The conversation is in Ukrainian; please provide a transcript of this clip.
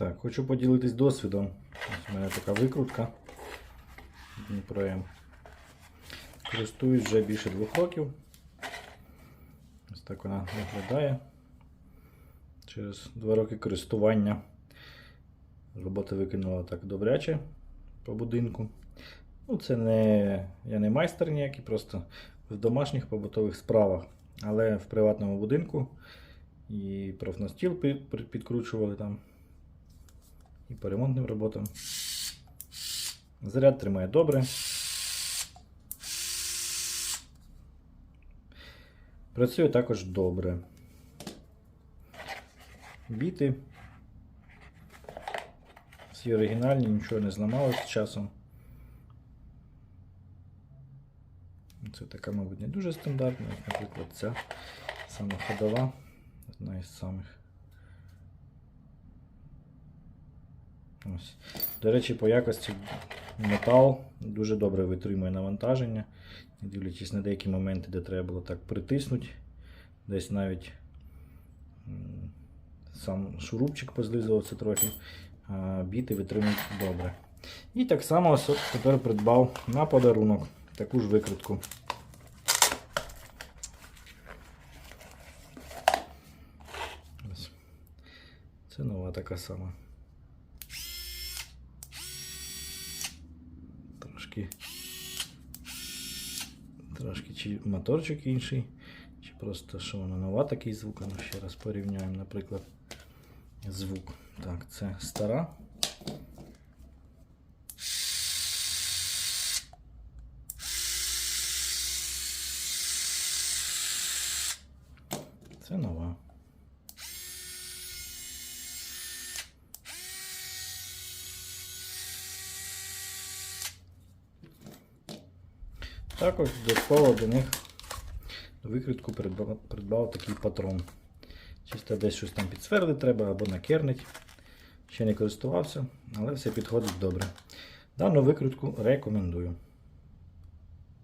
Так, хочу поділитись досвідом. Ось у мене така викрутка. Дніпро Користуюсь вже більше двох років. Ось так вона виглядає. Через два роки користування. Робота викинула так добряче по будинку. Ну, це не. Я не майстер ніякий, просто в домашніх побутових справах. Але в приватному будинку і профнастіл пі- пі- підкручували там. І по ремонтним роботам. Заряд тримає добре. Працює також добре. Біти. Всі оригінальні, нічого не зламалось з часом. Це така, мабуть, не дуже стандартна, наприклад, ця сама ходова, одна із самих. Ось. До речі, по якості метал дуже добре витримує навантаження. Дивлячись на деякі моменти, де треба було так притиснути. Десь навіть сам шурупчик позлизувався трохи, а біти витримують добре. І так само тепер придбав на подарунок таку ж викрутку. Ось. Це нова така сама. Трошки. Трошки чи моторчик інший, чи просто що вона нова такий звук. Ну, ще раз порівняємо, наприклад, звук. Так, це стара. Це нова. Також додатково до них до викритку придбав, придбав такий патрон. Чисто десь щось там підсверли треба або накернить. Ще не користувався, але все підходить добре. Дану викрутку рекомендую.